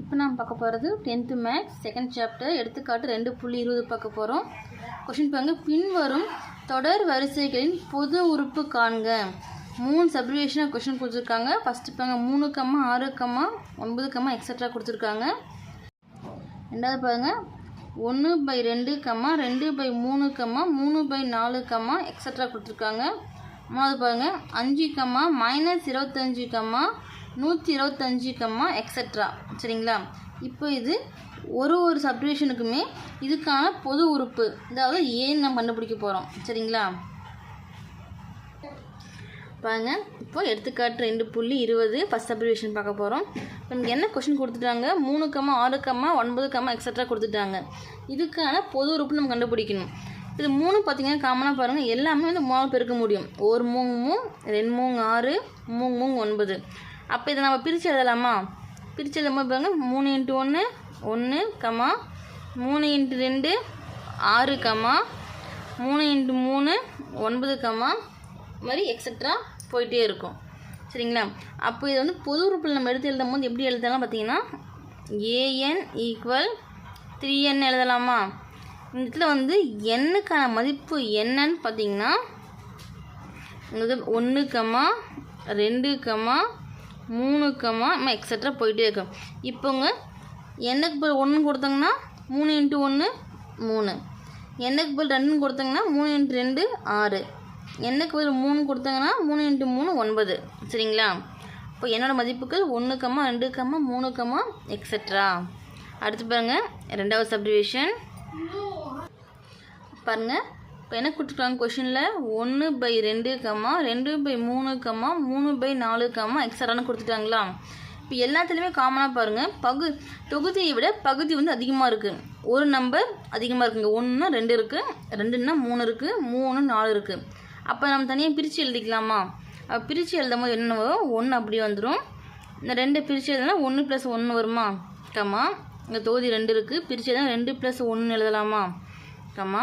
இப்போ நாம் பார்க்க போகிறது டென்த்து மேக்ஸ் செகண்ட் சாப்டர் எடுத்துக்காட்டு ரெண்டு புள்ளி இருபது பார்க்க போகிறோம். கொஷின் பாருங்க. பின்வரும் தொடர் வரிசைகளின் பொது உறுப்பு காண்க. மூணு சப்ரிவேஷனாக கொஷின் கொடுத்துருக்காங்க. ஃபஸ்ட்டு பாருங்க. மூணு கம்மா ஆறு கம்மா ஒன்பது கம்மா எக்ஸட்ரா கொடுத்துருக்காங்க. ரெண்டாவது பாருங்க. ஒன்று பை ரெண்டு கம்மா ரெண்டு பை மூணு கம்மா மூணு பை நாலு கம்மா எக்ஸட்ரா கொடுத்துருக்காங்க. மூணாவது பாருங்க. அஞ்சு கம்மா மைனஸ் இருபத்தஞ்சு கம்மா நூற்றி இருபத்தஞ்சு கம்மா எக்ஸட்ரா சரிங்களா? இப்போ இது ஒரு ஒரு சப்டிவிஷனுக்குமே இதுக்கான பொது உறுப்பு. அதாவது ஏன்னு நம்ம கண்டுபிடிக்க போகிறோம் சரிங்களா? பாருங்க. இப்போ எடுத்துக்காட்டு ரெண்டு புள்ளி இருபது ஃபஸ்ட் சப்டிவிஷன் பார்க்க போகிறோம் இப்போ நமக்கு என்ன கொஷின் கொடுத்துட்டாங்க? மூணு கம்மா ஆறு கம்மா ஒன்பது கம்மா எக்ஸட்ரா கொடுத்துட்டாங்க. இதுக்கான பொது உறுப்பு நம்ம கண்டுபிடிக்கணும். இது மூணு பார்த்திங்கன்னா காமனாக பாருங்கள் எல்லாமே வந்து மூணு பெருக்க முடியும். ஒரு மூங்கு மூணு ரெண்டு மூணு ஆறு மூணு மூணு ஒன்பது. அப்போ இதை நம்ம பிரித்து எழுதலாமா? பிரித்து எழுதும்போது பாருங்க மூணு இன்ட்டு ஒன்று ஒன்று கம்மா மூணு இன்ட்டு ரெண்டு ஆறு கம்மா மூணு இன்ட்டு மூணு ஒன்பது கம்மா மாதிரி எக்ஸட்ரா போயிட்டே இருக்கும். சரிங்களா? அப்போ இது வந்து பொது உறுப்பில் நம்ம எடுத்து எழுதும் போது எப்படி எழுதலாம் பார்த்தீங்கன்னா ஏஎன் ஈக்குவல் த்ரீ என் எழுதலாமா? இந்த இடத்துல வந்து எண்ணுக்கான மதிப்பு என்னன்னு பார்த்தீங்கன்னா ஒன்று கம்மா ரெண்டு கம்மா மூணு கம்மா எக்ஸட்ரா போயிட்டே இருக்கும். இப்போங்க எண்ணுக்கு பதில் ஒன்று கொடுத்தாங்கன்னா மூணு இன்ட்டு ஒன்று மூணு. எண்ணுக்கு பதில் ரெண்டுன்னு கொடுத்தாங்கன்னா மூணு இன்ட்டு ரெண்டு ஆறு. எண்ணுக்கு பதில் மூணு கொடுத்தாங்கன்னா மூணு இன்ட்டு மூணு ஒன்பது. சரிங்களா? இப்போ என்னோடய மதிப்புகள் ஒன்று கம்மா ரெண்டு கம்மா மூணு கம்மா எக்ஸட்ரா அடுத்து பாருங்கள் ரெண்டாவது சப்டிவிஷன் பாருங்கள் இப்போ என்ன கொடுத்துருக்காங்க கொஷினில் ஒன்று பை ரெண்டு கம்மா ரெண்டு பை மூணு கம்மா மூணு பை நாலு கம்மா எக்ஸட்ரான்னு கொடுத்துட்டாங்களா? இப்போ எல்லாத்துலேயுமே காமனாக பாருங்கள் பகு தொகுதியை விட பகுதி வந்து அதிகமாக இருக்குது ஒரு நம்பர் அதிகமாக இருக்குங்க. ஒன்றுனா ரெண்டு இருக்குது ரெண்டுன்னா மூணு இருக்குது மூணு நாலு இருக்குது அப்போ நம்ம தனியாக பிரித்து எழுதிக்கலாமா? அப்போ பிரித்து எழுதும் போது என்ன வரும் ஒன்று அப்படி வந்துடும் இந்த ரெண்டு பிரித்து எழுதுனா ஒன்று ப்ளஸ் ஒன்று வருமா? கம்மா. இங்கே தொகுதி ரெண்டு இருக்குது பிரித்து எழுதுனா ரெண்டு ப்ளஸ் ஒன்று எழுதலாமா? கம்மா.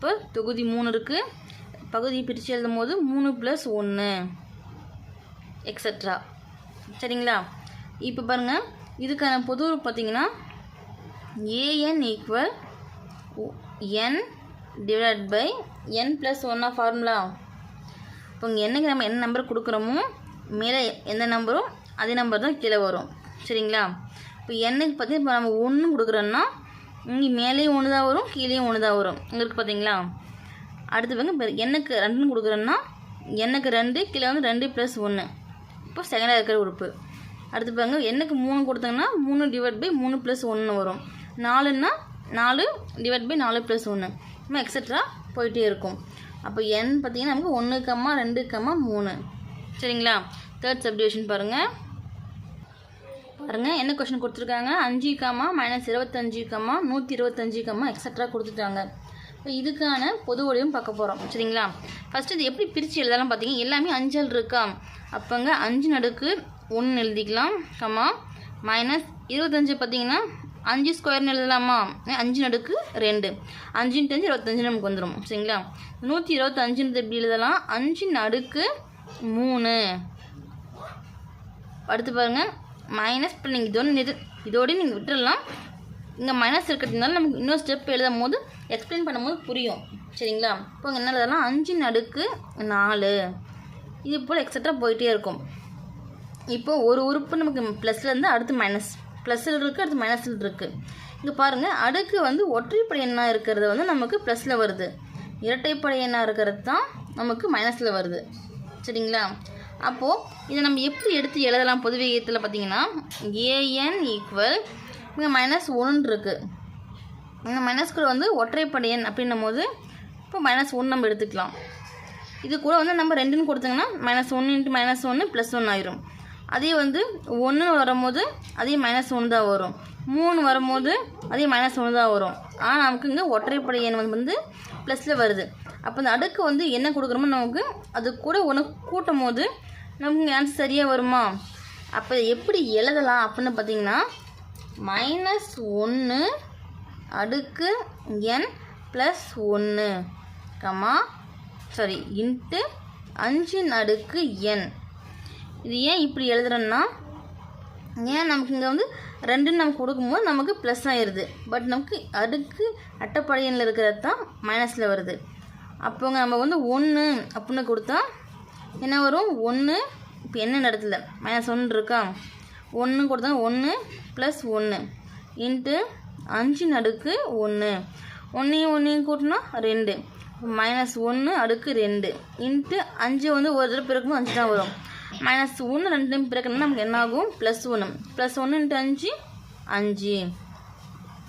இப்போ தொகுதி மூணு இருக்குது பகுதியை பிரித்து எழுதும் போது மூணு ப்ளஸ் ஒன்று எக்ஸட்ரா சரிங்களா? இப்போ பாருங்கள் இதுக்கான பொது பார்த்திங்கன்னா பார்த்தீங்கன்னா a n equal n divide by n plus ஒன்னா ஃபார்முலா இப்போ இங்கே என்னங்க நம்ம என்ன நம்பர் கொடுக்குறோமோ மேலே எந்த நம்பரும் அதே நம்பர் தான் கீழே வரும். சரிங்களா? இப்போ எண்ணுக்கு பார்த்தீங்கன்னா இப்போ நம்ம ஒன்று கொடுக்குறோன்னா இங்கே மேலேயும் ஒன்று தான் வரும் கீழேயும் ஒன்று தான் வரும். இங்கே இருக்குது பார்த்தீங்களா அடுத்து பாருங்க இப்போ எண்ணுக்கு ரெண்டுன்னு கொடுக்குறோன்னா எண்ணுக்கு ரெண்டு கீழே வந்து ரெண்டு ப்ளஸ் ஒன்று இப்போ செகண்டாக இருக்கிற உறுப்பு. அடுத்து பாருங்க எண்ணுக்கு மூணு கொடுத்தாங்கன்னா மூணு டிவைட் பை மூணு ப்ளஸ் ஒன்று வரும். நாலுன்னா நாலு டிவைட் பை நாலு ப்ளஸ் ஒன்று நம்ம எக்ஸட்ரா போயிட்டே இருக்கும். அப்போ என் பார்த்தீங்கன்னா நமக்கு ஒன்று கம்மா ரெண்டு கம்மா மூணு. சரிங்களா? தேர்ட் சப்டிவிஷன் பாருங்கள் பாருங்கள் என்ன கொஷின் கொடுத்துருக்காங்க? அஞ்சு கம்மா மைனஸ் இருபத்தஞ்சு கம்மா நூற்றி இருபத்தஞ்சு கம்மா எக்ஸட்ரா கொடுத்துட்டாங்க. இப்போ இதுக்கான பொது வடிவம் பார்க்க போகிறோம் சரிங்களா? ஃபஸ்ட்டு இது எப்படி பிரித்து எழுதலாம் பார்த்தீங்கன்னா எல்லாமே அஞ்சல் இருக்கா? அப்போங்க அஞ்சு நடுக்கு ஒன்று எழுதிக்கலாம் கம்மா மைனஸ் இருபத்தஞ்சு பார்த்தீங்கன்னா அஞ்சு ஸ்கொயர்னு எழுதலாமா? அஞ்சு நடுக்கு ரெண்டு. அஞ்சுன்ட்டு அஞ்சு இருபத்தஞ்சு நமக்கு வந்துடும் சரிங்களா? நூற்றி இருபத்தஞ்சுன்றது எப்படி எழுதலாம்? அஞ்சு நடுக்கு மூணு. அடுத்து பாருங்கள் மைனஸ் இப்போ நீங்கள் இதோட நிறு இதோடய நீங்கள் விட்டுடலாம் இங்கே மைனஸ் இருக்கிறதுனால நமக்கு இன்னொரு ஸ்டெப் எழுதும் போது எக்ஸ்பிளைன் பண்ணும்போது புரியும். சரிங்களா? இப்போ என்ன எழுதலாம்? அஞ்சு நடுக்கு நாலு. இது போல் எக்ஸட்ரா போயிட்டே இருக்கும். இப்போ ஒரு உறுப்பு நமக்கு ப்ளஸ்லேருந்து அடுத்து மைனஸ் ப்ளஸ்ஸில் இருக்குது அடுத்து மைனஸில் இருக்குது இங்கே பாருங்கள் அடுக்கு வந்து ஒற்றைப்படை எண்ணாக இருக்கிறது வந்து நமக்கு ப்ளஸில் வருது. இரட்டைப்படை எண்ணாக இருக்கிறது தான் நமக்கு மைனஸில் வருது. சரிங்களா? அப்போது இதை நம்ம எப்படி எடுத்து எழுதலாம் பொது விகிதத்தில் பார்த்தீங்கன்னா ஏஎன் ஈக்குவல் இங்கே மைனஸ் ஒன்று இருக்குது இந்த மைனஸ்குள்ள வந்து ஒற்றைப்படை எண் அப்படின்னும் போது இப்போ மைனஸ் ஒன்று நம்ம எடுத்துக்கலாம். இது கூட வந்து நம்ம ரெண்டுன்னு கொடுத்தோங்கன்னா மைனஸ் ஒன்று இன்ட்டு மைனஸ் ஒன்று ப்ளஸ் ஒன்று ஆயிரும். அதே வந்து ஒன்று வரும்போது அதே மைனஸ் ஒன்று தான் வரும். மூணு வரும்போது அதே மைனஸ் ஒன்று தான் வரும். ஆனால் நமக்கு இங்கே ஒற்றைப்படை எண் வந்து ப்ளஸில் வருது. அப்போ இந்த அடுக்கு வந்து என்ன கொடுக்குறோமோ நமக்கு அது கூட ஒன்று கூட்டும் போது நமக்கு ஆன்சர் சரியாக வருமா? அப்போ எப்படி எழுதலாம் அப்படின்னு பார்த்தீங்கன்னா மைனஸ் ஒன்று அடுக்கு என் ப்ளஸ் ஒன்று கமா சாரி இன்ட்டு அஞ்சின் அடுக்கு என் இது ஏன் இப்படி எழுதுறேன்னா ஏன் நமக்கு இங்கே வந்து ரெண்டுன்னு நமக்கு கொடுக்கும்போது நமக்கு ப்ளஸ் ஆயிடுது பட் நமக்கு அடுக்கு அட்டப்படையனில் இருக்கிறது தான் மைனஸில் வருது. அப்போங்க நம்ம வந்து ஒன்று அப்படின்னு கொடுத்தா என்ன வரும்? ஒன்று இப்போ என்ன இடத்துல மைனஸ் ஒன்று இருக்கா? ஒன்று கொடுத்தா ஒன்று ப்ளஸ் ஒன்று இன்ட்டு அஞ்சு நடுக்கு ஒன்று ஒன்றையும் ஒன்றையும் கூட்டினா ரெண்டு. மைனஸ் ஒன்று அடுக்கு ரெண்டு. இன்ட்டு அஞ்சு வந்து ஒரு தடவை பிறக்கும் அஞ்சு தான் வரும். மைனஸ் ஒன்று ரெண்டு பிறக்கணும்னா நமக்கு என்ன ஆகும் ப்ளஸ் ஒன்று ப்ளஸ் ஒன்று இன்ட்டு அஞ்சு அஞ்சு.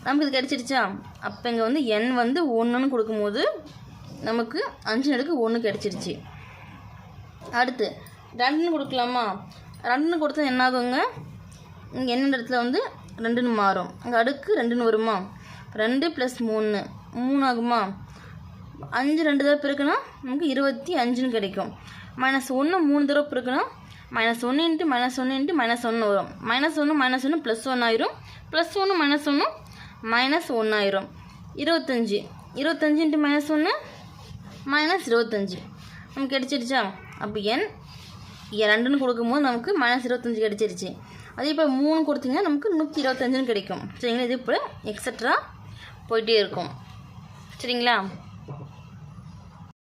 நமக்கு இது கிடச்சிருச்சா அப்போ இங்கே வந்து எண் வந்து ஒன்றுன்னு கொடுக்கும்போது நமக்கு அஞ்சு நடுக்கு ஒன்று கிடச்சிருச்சு அடுத்து ரெண்டுன்னு கொடுக்கலாமா? ரெண்டுன்னு கொடுத்தா என்ன ஆகுங்க இங்கே என்ன இடத்துல வந்து ரெண்டுன்னு மாறும். அங்கே அடுக்கு ரெண்டுன்னு வருமா? ரெண்டு ப்ளஸ் மூணு. மூணு ஆகுமா? அஞ்சு ரெண்டு தான் பெருக்குனா நமக்கு இருபத்தி அஞ்சுன்னு கிடைக்கும். மைனஸ் ஒன்று மூணு தடவை பிறக்கணும் மைனஸ் ஒன்று இன்ட்டு மைனஸ் ஒன்று இன்ட்டு மைனஸ் ஒன்று வரும். மைனஸ் ஒன்று மைனஸ் ஒன்று ப்ளஸ் ஒன்று ஆயிரும். ப்ளஸ் ஒன்று மைனஸ் ஒன்று மைனஸ் ஒன்று ஆயிரும். இருபத்தஞ்சி. இருபத்தஞ்சி இன்ட்டு மைனஸ் ஒன்று மைனஸ் இருபத்தஞ்சி. நமக்கு கிடச்சிருச்சா? அப்போ என் ரெண்டுன்னு கொடுக்கும்போது நமக்கு மைனஸ் இருபத்தஞ்சி கிடச்சிருச்சு. அதே இப்போ மூணு கொடுத்தீங்கன்னா நமக்கு நூற்றி இருபத்தஞ்சுன்னு கிடைக்கும். சரிங்களா? இது இப்போ எக்ஸட்ரா போயிட்டே இருக்கும். சரிங்களா?